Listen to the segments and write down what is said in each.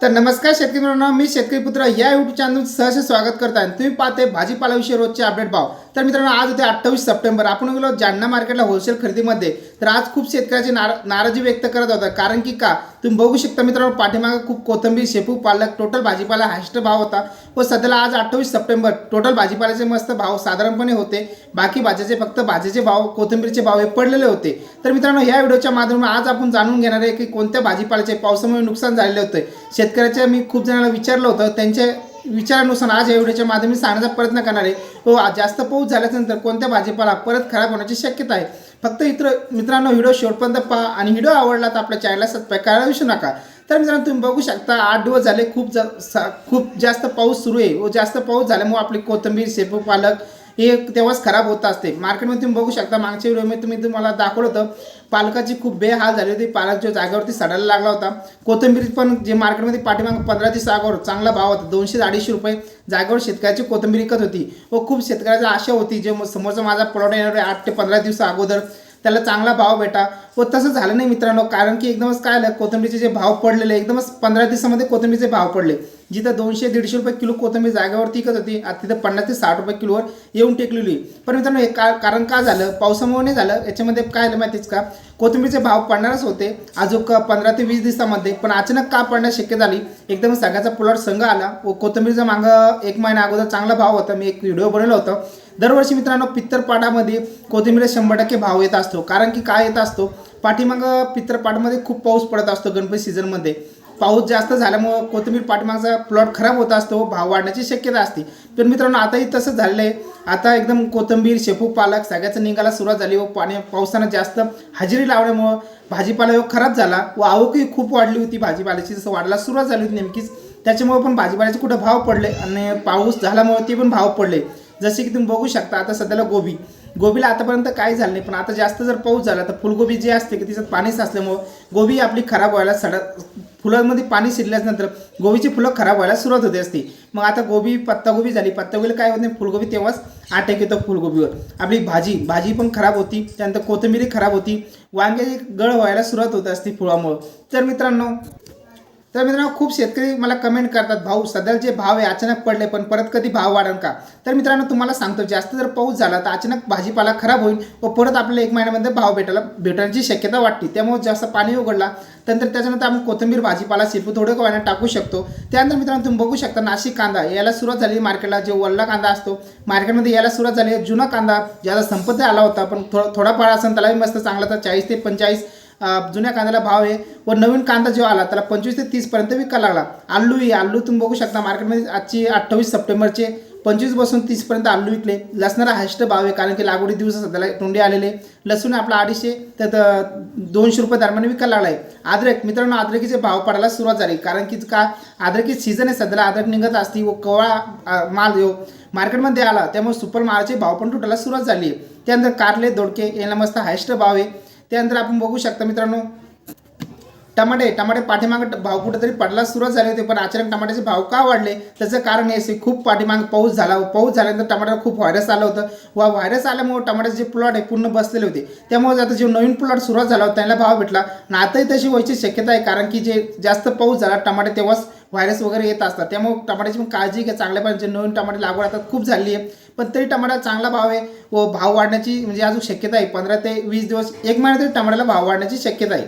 तर नमस्कार शेतकरी मित्रांनो मी शेतकरी पुत्र या युट्यूब चॅनल सहर्ष स्वागत करत आहे तुम्ही पाहते भाजीपाल्याविषयी रोजचे अपडेट भाव तर मित्रांनो आज होते अठ्ठावीस सप्टेंबर. आपण गेलो जालना मार्केटला होलसेल खरेदीमध्ये. तर आज खूप शेतकऱ्याची नारा नाराजी व्यक्त करत होता. कारण की का? तुम्ही बघू शकता मित्रांनो पाठीमागे खूप कोथंबीर शेपू पालक टोटल भाजीपाला हायस्ट भाव होता. व सध्याला आज अठ्ठावीस सप्टेंबर टोटल भाजीपाल्याचे मस्त भाव साधारणपणे होते. बाकी भाज्याचे फक्त भाजीचे भाव कोथंबीरचे भाव हे पडलेले होते. तर मित्रांनो या व्हिडिओच्या माध्यमातून आज आपण जाणून घेणार आहे की कोणत्या भाजीपाल्याचे पावसामुळे नुकसान झालेले होते. शेतकऱ्याच्या मी खूप जणांना विचारलं होतं त्यांच्या विचारानुसार आज या व्हिडिओच्या माध्यमातून सांगण्याचा प्रयत्न करणार आहे. हो जास्त पाऊस झाल्यानंतर कोणत्या भाजीपाला परत खराब होण्याची शक्यता आहे? फक्त इतर मित्रांनो व्हिडिओ शेवटपर्यंत पहा आणि व्हिडिओ आवडला तर आपल्या चॅनलला सबस्क्राईब करायला विसरू नका. तर मित्रांनो तुम्ही बघू शकता आठ दिवस झाले खूप जा सा- खूप जास्त पाऊस सुरू आहे. व जास्त पाऊस झाल्यामुळे आपली कोथिंबीर शेपू पालक हे तेव्हाच खराब होत असते. मार्केटमध्ये तुम्ही बघू शकता मागच्या व्हिडिओमध्ये तुम्ही तुम्हाला दाखवलं होतं पालकाची खूप बेहाल झाली होती. पालक जो जागेवरती सडायला लागला होता कोथिंबीर पण जे मार्केटमध्ये पाठीमाग पंधरा ते अगोदर चांगला भाव होता दोनशे अडीचशे रुपये जागेवर शेतकऱ्याची कोथंबीर विकत होती. व खूप शेतकऱ्याची आशा होती जे समोरचा माझा प्लॉट येणार आहे आठ ते पंधरा दिवसा अगोदर त्याला चांगला भाव भेटा. व तसं झालं नाही मित्रांनो कारण की एकदमच काय आलं कोथिंबीरचे जे भाव पडलेले एकदमच पंधरा दिवसामध्ये कोथंबीचे भाव पडले. जिथं दोनशे दीडशे रुपये किलो कोथिंबीर जागेवरती विकत होती आता तिथं पन्नास ते साठ रुपये किलोवर येऊन टेकलेली. पण मित्रांनो हे का कारण का झालं? पावसामुळे नाही झालं. याच्यामध्ये काय झालं माहितीच का? कोथिंबीरचे भाव पडणारच होते. अजून पंधरा ते वीस दिवसामध्ये पण अचानक का पडण्यास शक्य झाली? एकदम सगळ्याचा प्लॉट संघ आला. व कोथंबीरचा मागं एक महिना अगोदर चांगला भाव होता. मी एक व्हिडिओ बनवला होता. दरवर्षी मित्रांनो पित्तरपाडामध्ये कोथिंबीर शंभर टक्के भाव येत असतो. कारण की काय येत असतो? पाठीमागं पित्तरपाडमध्ये खूप पाऊस पडत असतो गणपती सीझनमध्ये. पाऊस जास्त झाल्यामुळं कोथिंबीर पाठीमागचा प्लॉट खराब होत असतो भाव वाढण्याची शक्यता असते. पण मित्रांनो आताही तसंच झालेलं आहे आता एकदम कोथिंबीर शेपू पालक सगळ्याचं निघायला सुरुवात झाली व पाणी पावसानं जास्त हजेरी लावल्यामुळं भाजीपाला ह्यो खराब झाला व आवकही खूप वाढली होती. भाजीपाल्याची जसं वाढायला सुरुवात झाली होती नेमकीच. त्याच्यामुळे पण भाजीपाल्याचे कुठं भाव पडले आणि पाऊस झाल्यामुळे ते पण भाव पडले. जसे की तुम्ही बघू शकता आता सध्याला गोबी. गोबीला आतापर्यंत काही झालं नाही पण आता जास्त जर पाऊस झाला तर फुलगोबी जे असते की तिच्यात पाणी साचल्यामुळं गोबी आपली खराब व्हायला सडा फुलांमध्ये पाणी शिरल्यानंतर गोबीची फुलं खराब व्हायला सुरुवात होते असते. मग आता गोबी पत्तागोबी झाली. पत्तागोबीला काय होत नाही फुलगोबी तेव्हाच अटॅक येतो फुलगोबीवर. आपली भाजी भाजी पण खराब होती त्यानंतर कोथिंबीरी खराब होती. वांग्याची गळ व्हायला सुरुवात होत असते फुलामुळं. तर मित्रांनो तर मित्रांनो खूप शेतकरी मला कमेंट करतात भाऊ सध्या जे भाव आहे अचानक पडले पण परत कधी भाव वाढेल का? तर मित्रांनो तुम्हाला सांगतो जास्त जर पाऊस झाला तर अचानक भाजीपाला खराब होईल व परत आपल्याला एक महिन्यामध्ये भाव भेटायला भेटण्याची शक्यता वाटते. त्यामुळे जास्त पाणी उघडला त्यानंतर त्याच्यानंतर आपण कोथिंबीर भाजीपाला शिरपू थोडं कवायला टाकू शकतो. त्यानंतर मित्रांनो तुम्ही बघू शकता नाशिक कांदा यायला सुरुवात झाली मार्केटला जो वल्ला कांदा असतो मार्केटमध्ये यायला सुरुवात झाली जुना कांदा ज्याला संपत्ती आला होता पण थोडा थोडाफार असेल त्यालाही मस्त चांगला तर चाळीस ते पंचेचाळीस जुन्या कांद्याला भाव आहे व नवीन कांदा जेव्हा आला त्याला पंचवीस ते तीसपर्यंत विकायला लागला. आलू आहे आलू तुम्ही बघू शकता मार्केटमध्ये आजची अठ्ठावीस सप्टेंबरचे पंचवीसपासून तीसपर्यंत आलू विकले. लसणारा हायस्ट भाव आहे कारण की लागवडी दिवस सध्याला तोंडी आलेले. लसूण आपला अडीचशे तर दोनशे रुपये दरम्यान विकायला लागला आहे अद्रक मित्रांनो अद्रकीचे भाव पडायला सुरुवात झाली. कारण की का? अद्रकी सीझन आहे सध्याला अद्रक निघत असती व कवळा माल येऊ मार्केटमध्ये आला त्यामुळे सुपर मालाचे भाव पण तुटायला सुरुवात झाली आहे. त्यानंतर कारले दोडके यांना मस्त हायस्ट भाव आहे. त्यानंतर आपण बघू शकता मित्रांनो टमाटे टमाटे पाठीमागं भाव कुठेतरी पडला सुरुवात झाली होती पण अचानक टमाट्याचे भाव का वाढले? त्याचं कारण हे असे खूप पाठीमाग पाऊस झाला. पाऊस झाल्यानंतर टमाट्याला खूप व्हायरस आलं होतं. व व्हायरस आल्यामुळे टमाट्याचे जे प्लॉट आहे पूर्ण बसलेले होते. त्यामुळे आता जे नवीन प्लॉट सुरुवात झाला होता त्यांना भाव भेटला. आणि आताही तशी व्हायची शक्यता आहे कारण की जे जास्त पाऊस झाला टमाटे तेव्हाच व्हायरस वगैरे येत असतात. त्यामुळे टमाट्याची पण काळजी घ्या चांगल्या पाहिजे नवीन टमाटे लागवड आता खूप झाली आहे. पण तरी टमाटा चांगला भाव आहे व भाव वाढण्याची म्हणजे अजून शक्यता आहे. पंधरा ते वीस दिवस एक महिना तरी टमाट्याला भाव वाढण्याची शक्यता आहे.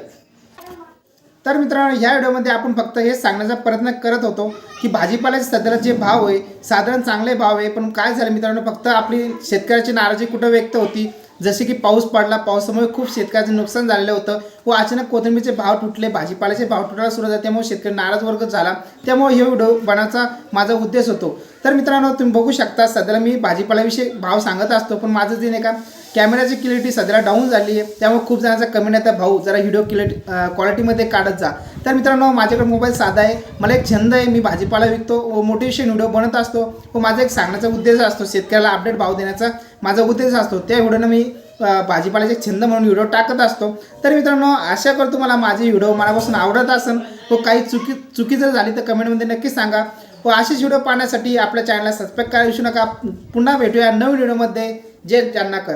तर मित्रांनो या व्हिडिओमध्ये आपण फक्त हे सांगण्याचा प्रयत्न करत होतो की भाजीपाल्याचे सध्याला जे भाव आहे साधारण चांगले भाव आहे. पण काय झालं मित्रांनो फक्त आपली शेतकऱ्याची नाराजी कुठं व्यक्त होती? जसे की पाऊस पडला पावसामुळे खूप शेतकऱ्याचं नुकसान झालेलं होतं व अचानक कोथिंबीरचे भाव तुटले भाजीपाल्याचे भाव तुटायला सुरू झाले त्यामुळे शेतकरी नाराज वर्ग झाला. त्यामुळे हे व्हिडिओ बनवायचा माझा उद्देश होतो. तर मित्रांनो तुम्ही बघू शकता सध्याला मी भाजीपाल्याविषयी भाव सांगत असतो पण माझं जे नाही का कॅमेराची क्लिअरिटी सध्याला डाऊन झाली आहे. त्यामुळे खूप जणांचा नाही आता भाऊ जरा व्हिडिओ क्लिअर क्वालिटीमध्ये काढत जा. तर मित्रांनो माझ्याकडे मोबाईल साधा आहे मला एक छंद आहे मी भाजीपाला विकतो व मोटिवेशन व्हिडिओ बनत असतो व माझा एक सांगण्याचा उद्देश असतो शेतकऱ्याला अपडेट भाव देण्याचा. माझा उद्देश असतो त्या व्हिडिओनं मी भाजीपाल्याचे छंद म्हणून व्हिडिओ टाकत असतो. तर मित्रांनो आशा करतो मला माझे व्हिडिओ मनापासून आवडत असेल व काही चुकी चुकी जर झाली तर कमेंटमध्ये नक्की सांगा. व असेच व्हिडिओ पाहण्यासाठी आपल्या चॅनलला सबस्क्राईब करायला विसरू नका. पुन्हा भेटूया नवीन व्हिडिओमध्ये. जय जालनाकर